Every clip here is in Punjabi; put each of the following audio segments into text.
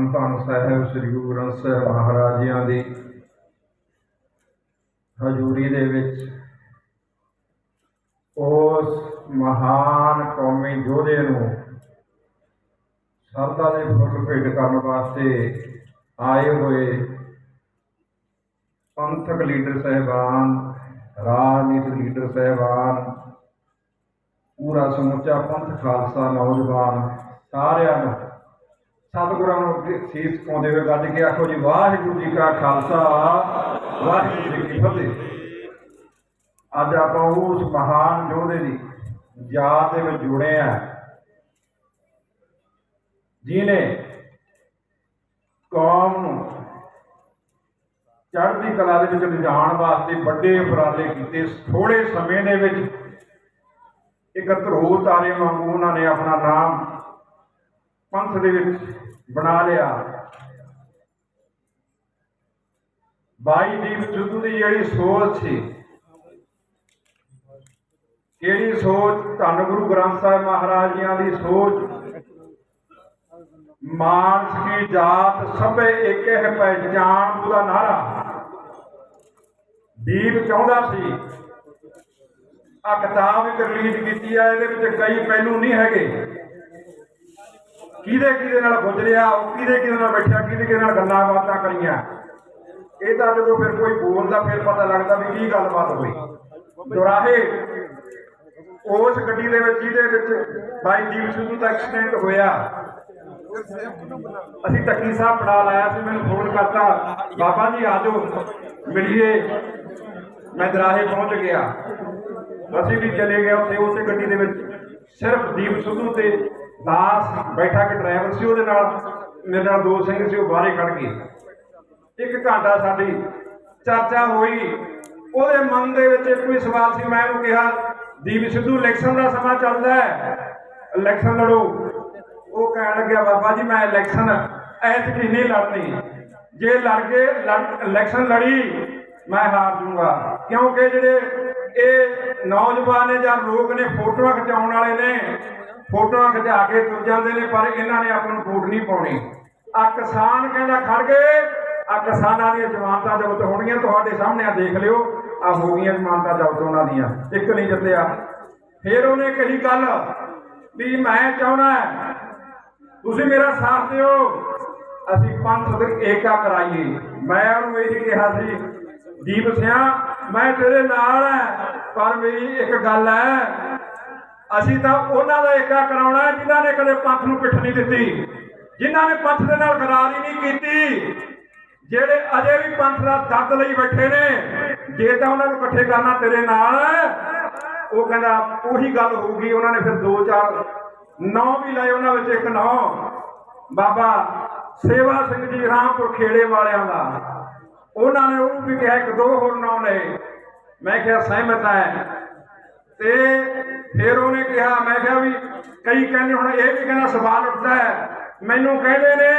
ਧੰਨ ਧੰਨ ਸਾਹਿਬ ਸ੍ਰੀ ਗੁਰੂ ਗ੍ਰੰਥ ਸਾਹਿਬ ਮਹਾਰਾਜ ਜੀਆਂ ਦੀ ਹਜ਼ੂਰੀ ਦੇ ਵਿੱਚ। ਉਸ ਮਹਾਨ ਕੌਮੀ ਯੋਧੇ ਨੂੰ ਸਰਦਾ ਦੇ ਫੁੱਲ ਭੇਟ ਕਰਨ ਵਾਸਤੇ ਆਏ ਹੋਏ ਪੰਥਕ ਲੀਡਰ ਸਹਿਬਾਨ, ਰਾਜਨੀਤਿਕ ਲੀਡਰ ਸਹਿਬਾਨ, ਪੂਰਾ ਸਮੁੱਚਾ ਪੰਥ ਖਾਲਸਾ ਨੌਜਵਾਨ ਸਾਰਿਆਂ ਨੂੰ ਸਤਿਗੁਰਾਂ ਨੂੰ ਅੱਗੇ ਸੀਸ ਪਾਉਂਦੇ ਹੋਏ ਗੱਜ ਕੇ ਆਖੋ ਜੀ, ਵਾਹਿਗੁਰੂ ਜੀ ਕਾ ਖਾਲਸਾ, ਵਾਹਿਗੁਰੂ ਜੀ ਕੀ ਫਤਿਹ। ਅੱਜ ਆਪਾਂ ਉਸ ਮਹਾਨ ਯੋਧੇ ਦੀ ਯਾਦ ਦੇ ਵਿੱਚ ਜੁੜੇ ਆ। ਜਿਨੇ ਕੌਮ ਨੂੰ ਚੜ੍ਹਦੀ ਕਲਾ ਦੇ ਵਿੱਚ ਲਿਜਾਣ ਵਾਸਤੇ ਵੱਡੇ ਉਪਰਾਲੇ ਕੀਤੇ ਥੋੜੇ ਸਮੇਂ ਦੇ ਵਿੱਚ ਇੱਕ ਧਰੋ ਤਾਰੇ ਵਾਂਗੂ ਉਹਨਾਂ ਨੇ ਆਪਣਾ ਨਾਮ ਪੰਥ ਦੇ ਵਿੱਚ ਬਣਾ ਲਿਆ। ਬਾਈ ਦੀਪ ਸਿੱਧੂ ਦੀ ਜਿਹੜੀ ਸੋਚ ਸੀ, ਕਿਹੜੀ ਸੋਚ? ਧੰਨ ਗੁਰੂ ਗ੍ਰੰਥ ਸਾਹਿਬ ਮਹਾਰਾਜ ਜੀਆਂ ਦੀ ਸੋਚ। ਮਾਨਸ ਕੀ ਜਾਤ ਸਭੇ ਏਕੇ ਹੈ ਪਹਿਚਾਨ ਉਹਦਾ ਨਾਰਾ। ਦੀਪ ਚਾਹੁੰਦਾ ਸੀ ਆ ਕਿਤਾਬ ਇੱਕ ਰਿਲੀਜ਼ ਕੀਤੀ ਆ, ਇਹਦੇ ਵਿੱਚ ਕਈ ਪਹਿਲੂ ਨਹੀਂ ਹੈਗੇ। ਕਿਹਦੇ ਕਿਹਦੇ ਨਾਲ ਗੁਜ਼ਰਿਆ ਉਹ ਕਿਹਦੇ ਕਿਹਦੇ ਨਾਲ ਬੈਠਿਆ, ਕਿਹਦੇ ਕਿਹਦੇ ਨਾਲ ਗੱਲਾਂ ਬਾਤਾਂ ਕਰੀਆਂ। ਇਹ ਤਾਂ ਜਦੋਂ ਫਿਰ ਕੋਈ ਬੋਲਦਾ ਫਿਰ ਪਤਾ ਲੱਗਦਾ ਵੀ ਕੀ ਗੱਲਬਾਤ ਹੋਈ। ਦੁਰਾਹੇ, ਉਸ ਗੱਡੀ ਦੇ ਵਿੱਚ, ਜਿਹਦੇ ਵਿੱਚ ਬਾਈ ਦੀਪ ਸਿੱਧੂ ਦਾ ਐਕਸੀਡੈਂਟ ਹੋਇਆ। ਅਸੀਂ ਟੱਕੀ ਸਾਹਿਬ ਪੜਾ ਲਾਇਆ ਸੀ, ਮੈਨੂੰ ਫੋਨ ਕਰਤਾ, ਬਾਬਾ ਜੀ ਆ ਜਾਓ, ਮਿਲੀਏ। ਮੈਂ ਦਰਾਹੇ ਪਹੁੰਚ ਗਿਆ। ਅਸੀਂ ਵੀ ਚਲੇ ਗਏ ਉੱਥੇ, ਉਸੇ ਗੱਡੀ ਦੇ ਵਿੱਚ। ਸਿਰਫ ਦੀਪ ਸਿੱਧੂ ਤੇ ਦਾਸ ਬੈਠਾ ਕੇ ਡਰਾਈਵਰ ਸੀ ਉਹਦੇ ਨਾਲ, ਮੇਰੇ ਨਾਲ ਦੋ ਸਿੰਘ ਸੀ, ਉਹ ਬਾਹਰੇ ਖੜ ਗਏ। ਇੱਕ ਘੰਟਾ ਸਾਡੀ ਚਰਚਾ ਹੋਈ। ਉਹਦੇ ਮਨ ਦੇ ਵਿੱਚ ਇੱਕੋ ਹੀ ਸਵਾਲ ਸੀ, ਮੈਂ ਉਹਨੂੰ ਕਿਹਾ ਦੀਪ ਸਿੱਧੂ ਇਲੈਕਸ਼ਨ ਦਾ ਸਮਾਂ ਚੱਲਦਾ ਹੈ। ਇਲੈਕਸ਼ਨ ਲੜੋ। ਉਹ ਕਹਿਣ ਲੱਗਿਆ, ਬਾਬਾ ਜੀ, ਮੈਂ ਇਲੈਕਸ਼ਨ ਐਤਕੀ ਨਹੀਂ ਲੜਨੀ। ਜੇ ਲੜ ਕੇ, ਲੜ- ਇਲੈਕਸ਼ਨ ਲੜੀ, ਮੈਂ ਹਾਰ ਜੂੰਗਾ। ਕਿਉਂਕਿ ਜਿਹੜੇ ਇਹ ਨੌਜਵਾਨ ਨੇ ਜਾਂ ਲੋਕ ਨੇ ਫੋਟੋਆਂ ਖਿਚਾਉਣ ਵਾਲੇ ਨੇ ਫੋਟੋਆਂ ਖਿਚਾ ਕੇ ਤੁਰ ਜਾਂਦੇ ਨੇ, ਪਰ ਇਹਨਾਂ ਨੇ ਆਪਾਂ ਨੂੰ ਵੋਟ ਨਹੀਂ ਪਾਉਣੀ। ਆ ਕਿਸਾਨ ਕਹਿੰਦਾ, ਖੜ ਗਏ। ਆ ਕਿਸਾਨਾਂ ਦੀਆਂ ਜ਼ਮਾਨਤਾਂ ਜ਼ਬਤ ਹੋਣਗੀਆਂ। ਤੁਹਾਡੇ ਸਾਹਮਣੇ ਆ ਦੇਖ ਲਿਓ ਆ ਹੋ ਗਈਆਂ ਜ਼ਮਾਨਤਾਂ ਜ਼ਬਤ ਉਹਨਾਂ ਦੀਆਂ। ਇੱਕ ਨਹੀਂ ਜਿੱਤਿਆ। ਫਿਰ ਉਹਨੇ ਕਹੀ ਗੱਲ ਵੀ ਮੈਂ ਚਾਹੁੰਦਾ ਤੁਸੀਂ ਮੇਰਾ ਸਾਥ ਦਿਓ। ਅਸੀਂ ਪੰਥ ਦੇ ਏਕਾ ਕਰਾਈਏ। ਮੈਂ ਉਹਨੂੰ ਇਹ ਕਿਹਾ ਸੀ, ਦੀਪ ਸਿਆ, ਮੈਂ ਤੇਰੇ ਨਾਲ ਹੈ, ਪਰ ਮੇਰੀ ਇੱਕ ਗੱਲ ਹੈ ਅਸੀਂ ਤਾਂ ਉਹਨਾਂ ਦਾ ਏਕਾ ਕਰਾਉਣਾ ਹੈ ਜਿਨ੍ਹਾਂ ਨੇ ਕਦੇ ਪੰਥ ਨੂੰ ਪਿੱਠ ਨਹੀਂ ਦਿੱਤੀ। ਜਿਨ੍ਹਾਂ ਨੇ ਪੰਥ ਦੇ ਨਾਲ ਗਰਾਰ ਹੀ ਨਹੀਂ ਕੀਤੀ। ਜਿਹੜੇ ਅਜੇ ਵੀ ਪੰਥ ਦਾ ਦਰਦ ਲਈ ਬੈਠੇ ਨੇ, ਜੇ ਤਾਂ ਉਹਨਾਂ ਨੂੰ ਇਕੱਠੇ ਕਰਨਾ ਤੇਰੇ ਨਾਲ, ਉਹ ਕਹਿੰਦਾ ਉਹੀ ਗੱਲ ਹੋਊਗੀ। ਉਹਨਾਂ ਨੇ ਫਿਰ ਦੋ ਚਾਰ, ਨੌ ਵੀ ਲਏ ਉਹਨਾਂ ਵਿੱਚ, ਇੱਕ ਨੌ। ਬਾਬਾ ਸੇਵਾ ਸਿੰਘ ਜੀ ਰਾਮਪੁਰ ਖੇੜੇ ਵਾਲਿਆਂ ਦਾ। ਉਹਨਾਂ ਨੇ ਉਹਨੂੰ ਵੀ ਕਿਹਾ, ਇੱਕ ਦੋ ਹੋਰ ਨੌ ਲਏ। ਮੈਂ ਕਿਹਾ ਸਹਿਮਤ ਹੈ। ਤੇ ਫਿਰ ਉਹਨੇ ਕਿਹਾ ਮੈਂ ਕਿਹਾ ਵੀ ਕਈ ਕਹਿੰਦੇ ਹੁਣ ਇਹ ਵੀ ਕਹਿੰਦਾ ਸਵਾਲ ਉੱਠਦਾ ਹੈ। ਮੈਨੂੰ ਕਹਿੰਦੇ ਨੇ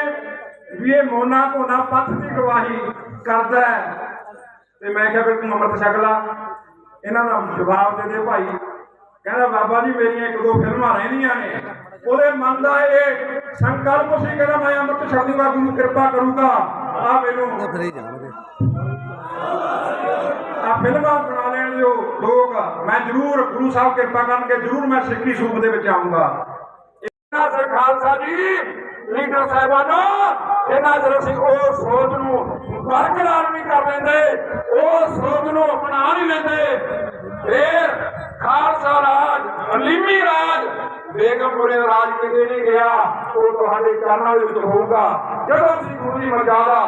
ਵੀ ਇਹ ਮੋਨਾ ਕੋਨਾ ਪੰਥ ਦੀ ਗਵਾਹੀ ਕਰਦਾ ਹੈ। ਤੇ ਮੈਂ ਕਿਹਾ ਫਿਰ ਤੂੰ ਅੰਮ੍ਰਿਤ ਛਕ ਲਾ। ਇਹਨਾਂ ਦਾ ਜਵਾਬ ਦੇ ਦੇ ਭਾਈ। ਕਹਿੰਦਾ ਬਾਬਾ ਜੀ ਮੇਰੀਆਂ ਇੱਕ ਦੋ ਫਿਲਮਾਂ ਰਹਿੰਦੀਆਂ ਨੇ। ਉਹਦੇ ਮਨ ਦਾ ਇਹ ਸੰਕਲਪ ਸੀ ਕਹਿੰਦਾ ਮੈਂ ਅੰਮ੍ਰਿਤ ਛਕੂਗਾ ਗੁਰੂ ਕਿਰਪਾ ਕਰੂਗਾ। ਆ ਮੈਨੂੰ ਆ ਫਿਲਮਾਂ ਮੈਂ ਜ਼ਰੂਰ ਗੁਰੂ ਸਾਹਿਬ ਕਿਰਪਾ ਕਰਨਗੇ, ਜ਼ਰੂਰ ਮੈਂ ਸਿੱਖੀ ਸੂਪ ਦੇ ਵਿੱਚ ਆਉਂਗਾ ਇਹਨਾਂ ਸੇ ਖਾਲਸਾ ਜੀ, ਲੀਡਰ ਸਾਹਿਬਾਨੋ, ਇਹਨਾਂ ਜਰ ਅਸੀਂ ਉਹ ਸੋਚ ਨੂੰ ਬਰਕਰਾਰ ਨਹੀਂ ਕਰ ਲੈਂਦੇ, ਉਹ ਸੋਚ ਨੂੰ ਅਪਣਾ ਨਹੀਂ ਲੈਂਦੇ। ਫੇਰ ਖਾਲਸਾ ਰਾਜ, ਅਲੀਮੀ ਰਾਜ, ਬੇਗਮਪੁਰੇ ਦਾ ਰਾਜ ਕਿਤੇ ਨਹੀਂ ਗਿਆ, ਉਹ ਤੁਹਾਡੇ ਚਰਨਾਂ ਦੇ ਵਿੱਚ ਹੋਊਗਾ। ਜਦੋਂ ਅਸੀਂ ਗੁਰੂ ਦੀ ਮਰਜ਼ਾਦਾ,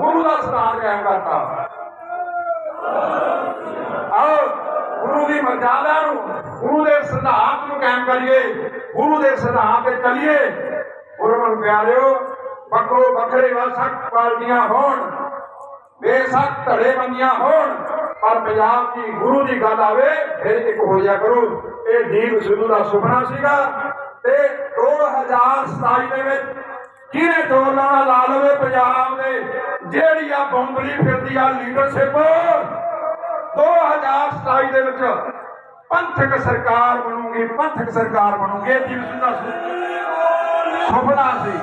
ਗੁਰੂ ਦਾ ਸਥਾਨ ਕਾਇਮ ਕਰਤਾ। ਗੁਰੂ ਦੀ ਮਰਜ਼ਾਦਾ ਨੂੰ, ਗੁਰੂ ਦੇ ਸਿਧਾਂਤ ਨੂੰ ਕਾਇਮ ਕਰੀਏ, ਗੁਰੂ ਦੇ ਸਿਧਾਂਤ ਤੇ ਚੱਲੀਏ। ਗੁਰਮਨ ਪਿਆਰਿਓ, ਵੱਖੋ ਵੱਖਰੇ ਵਸਕ ਪਾਰਟੀਆਂ ਹੋਣ ਬੇਸ਼ੱਕ ਧੜੇ ਹੋਣ, ਪਰ ਪੰਜਾਬ ਦੀ ਗੁਰੂ ਦੀ ਗੱਲ ਆਵੇ, ਫਿਰ ਇੱਕ ਹੋ ਜਾ ਕਰੋ। ਇਹ ਦੀਪ ਸਿੱਧੂ ਦਾ ਸੁਪਨਾ ਸੀਗਾ ਤੇ 2027 ਦੇ ਵਿੱਚ ਕਿਹਨੇ ਤੋੜ ਲਾਉਣਾ ਲਾ ਲਵੇ ਪੰਜਾਬ ਦੇ? ਜਿਹੜੀ ਆ ਬੰਬਲੀ ਫਿਰਦੀ ਆ ਲੀਡਰਸ਼ਿਪ 2027 ਦੇ ਵਿੱਚ ਪੰਥਕ ਸਰਕਾਰ ਬਣੂਗੀ, ਪੰਥਕ ਸਰਕਾਰ ਬਣੂਗੀ, ਇਹ ਦੀਪ ਸਿੰਘ ਦਾ ਸੁਪਨਾ ਸੀ।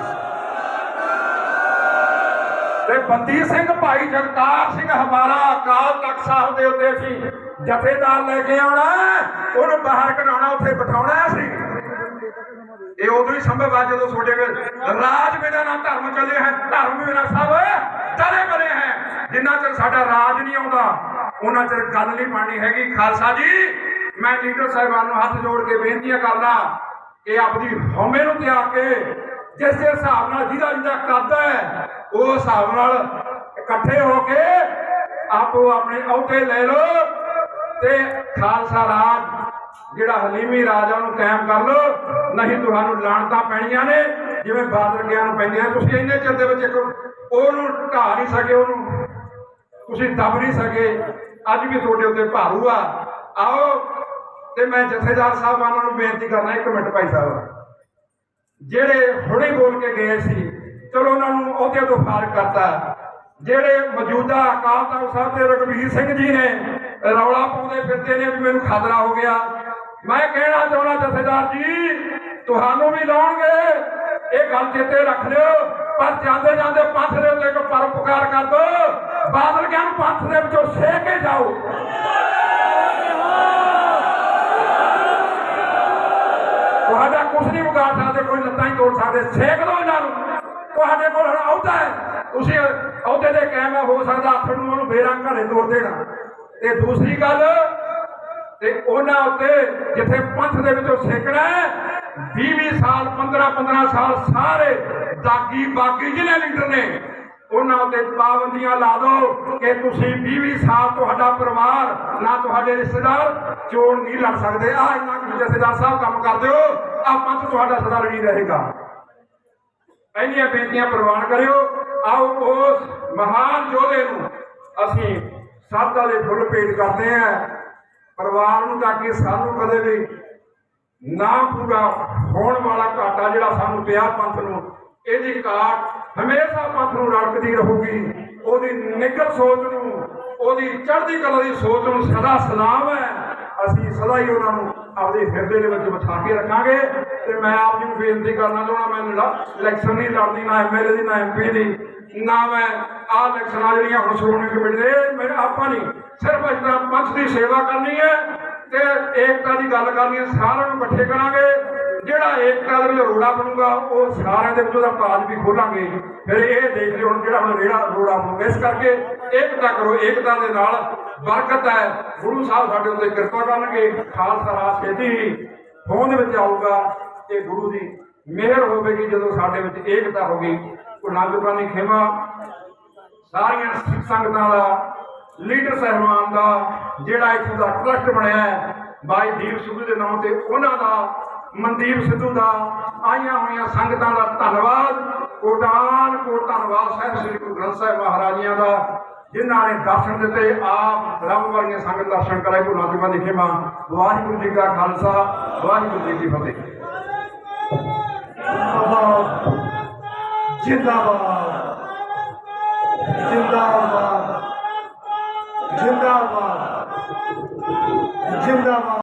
ਤੇ ਬੰਦੀ ਸਿੰਘ ਭਾਈ ਜਗਤਾਰ ਸਿੰਘ ਹਮਾਰਾ ਅਕਾਲ ਤਖਤ ਸਾਹਿਬ ਦੇ ਉੱਤੇ ਸੀ ਜਥੇਦਾਰ ਲੈ ਕੇ ਆਉਣਾ, ਉਹਨੂੰ ਬਾਹਰ ਕਢਾਉਣਾ, ਉੱਥੇ ਬਿਠਾਉਣਾ ਸੀ। ਇਹ ਉਦੋਂ ਹੀ ਸੰਭਵ ਆ ਜਦੋਂ ਤੁਹਾਡੇ ਕੋਲ ਰਾਜ ਬਿਨਾਂ ਨਾ ਧਰਮ ਚੱਲੇ ਹੈ, ਧਰਮ ਬਿਨਾਂ ਸਭ ਚਲੇ ਬਲੇ ਹੈ। ਜਿੰਨਾ ਚਿਰ ਸਾਡਾ ਰਾਜ ਨਹੀਂ ਆਉਂਦਾ ਉਹਨਾਂ ਚਿਰ ਗੱਲ ਨਹੀਂ ਬਣਨੀ ਹੈਗੀ। ਖਾਲਸਾ ਜੀ, ਮੈਂ ਲੀਡਰ ਸਾਹਿਬਾਨ ਨੂੰ ਹੱਥ ਜੋੜ ਕੇ ਬੇਨਤੀਆਂ ਕਰਦਾ, ਕਿ ਆਪਣੀ ਹਉਮੈ ਨੂੰ ਤਿਆਗ ਕੇ ਜਿਸ ਦੇ ਹਿਸਾਬ ਨਾਲ ਜਿਹਦਾ ਜਿਹਦਾ ਕੱਦ ਹੈ, ਉਹ ਹਿਸਾਬ ਨਾਲ ਇਕੱਠੇ ਹੋ ਕੇ ਆਪੋ ਆਪਣੇ ਅਹੁਦੇ ਲੈ ਲਓ ਤੇ ਖਾਲਸਾ ਰਾਜ, ਜਿਹੜਾ ਹਲੀਮੀ ਰਾਜ ਆ, ਉਹਨੂੰ ਕਾਇਮ ਕਰ ਲਓ। ਨਹੀਂ ਤੁਹਾਨੂੰ ਲਾਣਤਾਂ ਪੈਣੀਆਂ ਨੇ, ਜਿਵੇਂ ਬਾਦਲ ਗਿਆ ਨੂੰ ਪੈਂਦੀਆਂ ਤੁਸੀਂ ਇੰਨੇ ਚਿਰ ਦੇ ਵਿੱਚ ਇੱਕ ਉਹਨੂੰ ਢਾ ਨਹੀਂ ਸਕੇ, ਉਹਨੂੰ ਤੁਸੀਂ ਦਬ ਨਹੀਂ ਸਕੇ। ਅੱਜ ਵੀ ਤੁਹਾਡੇ ਉੱਤੇ ਭਾਰੂ ਆ। ਆਓ ਤੇ ਮੈਂ ਜਥੇਦਾਰ ਸਾਹਿਬਾਨਾਂ ਨੂੰ ਬੇਨਤੀ ਕਰਨਾ ਇੱਕ ਮਿੰਟ ਭਾਈ ਸਾਹਿਬ। ਜਿਹੜੇ ਹੁਣੇ ਬੋਲ ਕੇ ਗਏ ਸੀ, ਚਲੋ ਉਹਨਾਂ ਨੂੰ ਅਹੁਦੇ ਤੋਂ ਫਾਰਗ ਕਰਤਾ। ਜਿਹੜੇ ਮੌਜੂਦਾ ਅਕਾਲ ਤਖਤ ਸਾਹਿਬ ਦੇ ਰਘਵੀਰ ਸਿੰਘ ਜੀ ਨੇ ਰੌਲਾ ਪਾਉਂਦੇ ਫਿਰਦੇ ਨੇ ਵੀ ਮੈਨੂੰ ਖਤਰਾ ਹੋ ਗਿਆ। ਮੈਂ ਕਹਿਣਾ ਚਾਹੁੰਦਾ ਜਥੇਦਾਰ ਜੀ, ਤੁਹਾਨੂੰ ਵੀ ਲਾਉਣਗੇ। ਇਹ ਗੱਲ ਚੇਤੇ ਰੱਖ ਲਿਓ। ਪਰ ਜਾਂਦੇ ਜਾਂਦੇ ਪੰਥ ਦੇ ਉੱਤੇ ਇੱਕ ਪਰਉਪਕਾਰ ਕਰ ਦੋ। ਬਾਦਲ ਗਿਆਨ ਪੰਥ ਦੇ ਵਿੱਚੋਂ ਸੇਕ ਕੇ ਜਾਓ। ਤੁਹਾਡਾ ਕੁਝ ਨਹੀਂ ਵਿਗਾੜ ਸਕਦੇ, ਕੋਈ ਲੱਤਾਂ ਹੀ ਤੋੜ ਸਕਦੇ। ਸੇਕ ਦਿਓ ਇਹਨਾਂ ਨੂੰ। ਤੁਹਾਡੇ ਕੋਲ ਹੁਣ ਅਹੁਦਾ ਹੈ। ਤੁਸੀਂ ਅਹੁਦੇ ਦੇ ਕਾਇਮ ਹੋ ਸਕਦਾ ਆਖਰ ਨੂੰ ਉਹਨੂੰ ਬੇਰੰਗ ਘਰੇ ਤੋੜ ਦੇਣਾ। ਤੇ ਦੂਸਰੀ ਗੱਲ, ਤੇ ਉਹਨਾਂ ਉੱਤੇ ਜਿੱਥੇ ਪੰਥ ਦੇ ਵਿੱਚੋਂ ਸੇਕਣਾ 20 20 ਸਾਲ 15 15 ਸਾਲ ਸਾਰੇ ਦਾਗੀ ਬਾਗੀ ਜਿਹਨੇ ਲੀਡਰ ਨੇ। ਉਹਨਾਂ ਉੱਤੇ ਪਾਬੰਦੀਆਂ ਲਾ ਦਿਓ ਕਿ ਤੁਸੀਂ 20 ਸਾਲ ਤੁਹਾਡਾ ਪਰਿਵਾਰ ਨਾ ਤੁਹਾਡੇ ਰਿਸ਼ਤੇਦਾਰ ਚੋਣ ਨਹੀਂ ਲੜ ਸਕਦੇ। ਆ ਇੰਨਾ ਕੁ ਜਥੇਦਾਰ ਸਾਹਿਬ ਕੰਮ ਕਰਦੇ ਹੋ ਆ ਪੰਥ ਤੁਹਾਡਾ ਸਦਾ ਨਹੀਂ ਰਹੇਗਾ। ਇੰਨੀਆਂ ਬੇਨਤੀਆਂ ਪ੍ਰਵਾਨ ਕਰਿਓ, ਆਓ ਉਸ ਮਹਾਨ ਯੋਧੇ ਨੂੰ ਅਸੀਂ ਸਾਧਾ ਦੇ ਫੁੱਲ ਭੇਟ ਕਰਦੇ ਆਂ ਪਰਿਵਾਰ ਨੂੰ ਤਾਂ ਕਿ ਸਾਨੂੰ ਕਦੇ ਵੀ ਨਾ ਪੂਰਾ ਹੋਣ ਵਾਲਾ ਘਾਟਾ ਜਿਹੜਾ ਸਾਨੂੰ ਪਿਆ ਪੰਥ ਨੂੰ, ਇਹਦੀ ਘਾਟ ਹਮੇਸ਼ਾ ਪੰਥ ਨੂੰ ਰੜਕਦੀ ਰਹੂਗੀ। ਉਹਦੀ ਨਿਗਰ ਸੋਚ ਨੂੰ, ਉਹਦੀ ਚੜ੍ਹਦੀ ਕਲਾ ਦੀ ਸੋਚ ਨੂੰ ਸਦਾ ਸਲਾਮ ਹੈ। ਅਸੀਂ ਸਦਾ ਹੀ ਉਹਨਾਂ ਨੂੰ ਆਪਦੇ ਹਿਰਦੇ ਦੇ ਵਿੱਚ ਬਿਠਾ ਕੇ ਰੱਖਾਂਗੇ। ਤੇ ਮੈਂ ਆਪ ਜੀ ਨੂੰ ਬੇਨਤੀ ਕਰਨਾ ਚਾਹੁੰਦਾ, ਮੈਂ ਇਲੈਕਸ਼ਨ ਨਹੀਂ ਲੜਦੀ, ਨਾ ਐਮਐਲਏ ਦੀ, ਨਾ ਐਮਪੀ ਦੀ, ਨਾ ਮੈਂ ਆਹ ਇਲੈਕਸ਼ਨਾਂ ਜਿਹੜੀਆਂ ਹੁਣ ਸ਼੍ਰੋਮਣੀ ਕਮੇਟੀ ਦੇ ਮੇਰੇ ਆਪਾਂ ਨਹੀਂ। ਸਿਰਫ ਇਸ ਤਰ੍ਹਾਂ ਪੰਥ ਦੀ ਸੇਵਾ ਕਰਨੀ ਹੈ। ਤੇ ਏਕਤਾ ਦੀ ਗੱਲ ਕਰਨੀ ਹੈ, ਸਾਰਿਆਂ ਨੂੰ ਇਕੱਠੇ ਕਰਾਂਗੇ। ਜਿਹੜਾ ਏਕਤਾ ਦੇ ਵਿੱਚ ਰੋੜਾ ਬਣੂਗਾ, ਉਹ ਸਾਰਿਆਂ ਦੇ ਵਿੱਚ ਉਹਦਾ ਕਾਜ ਵੀ ਖੋਲਾਂਗੇ। ਫਿਰ ਇਹ ਦੇਖ ਲਿਓ ਹੁਣ ਜਿਹੜਾ ਹੁਣ ਰੇੜਾ ਰੋੜਾ ਬਣੂਗਾ ਇਸ ਕਰਕੇ ਏਕਤਾ ਕਰੋ, ਏਕਤਾ ਦੇ ਨਾਲ ਬਰਕਤ ਹੈ। ਗੁਰੂ ਸਾਹਿਬ ਸਾਡੇ ਉੱਤੇ ਕਿਰਪਾ ਕਰਨਗੇ। ਖਾਲਸਾ ਰਾਜ ਛੇਤੀ ਹੀ ਹੋਂਦ ਵਿੱਚ ਆਊਗਾ ਤੇ ਗੁਰੂ ਦੀ ਮਿਹਰ ਹੋਵੇਗੀ ਜਦੋਂ ਸਾਡੇ ਵਿੱਚ ਏਕਤਾ ਹੋਗੀ ਉਹ ਨੰਦਪਾਨੀ ਖੇਮਾ, ਸਾਰੀਆਂ ਸਿੱਖ ਸੰਗਤਾਂ ਦਾ ਲੀਡਰ ਸਹਿਮਾਨ ਦਾ ਜਿਹੜਾ ਇੱਥੋਂ ਦਾ ਟਰਸਟ ਬਣਿਆ ਹੈ, ਬਾਈ ਦੀਪ ਸਿੱਧੂ ਦੇ ਨਾਮ ਤੇ ਉਹਨਾਂ ਦਾ, ਮਨਦੀਪ ਸਿੱਧੂ ਦਾ, ਆਈਆਂ ਹੋਈਆਂ ਸੰਗਤਾਂ ਦਾ ਧੰਨਵਾਦ, ਕੋਟਾਨ ਕੋਟ ਧੰਨਵਾਦ ਸਾਹਿਬ ਸ੍ਰੀ ਗੁਰੂ ਗ੍ਰੰਥ ਸਾਹਿਬ ਮਹਾਰਾਜੀਆਂ ਦਾ, ਜਿਨ੍ਹਾਂ ਨੇ ਦਰਸ਼ਨ ਦਿੱਤੇ, ਆਪ ਰੱਬ ਵਾਲੀਆਂ ਸੰਗਤ ਦਰਸ਼ਨ ਕਰਾਏ, ਗੁਰੂ ਨਾਨਕ ਦੇਵ ਖੇਮਾ ਵਾਹਿਗੁਰੂ ਜੀ ਕਾ ਖਾਲਸਾ, ਵਾਹਿਗੁਰੂ ਜੀ ਕੀ ਫਤਿਹ। ਜਿੰਦਾਬਾਦ। ਜਿੰਦਾਬਾਦ। ਜਿੰਦਾਬਾਦ ਜਿੰਦਾਬਾਦ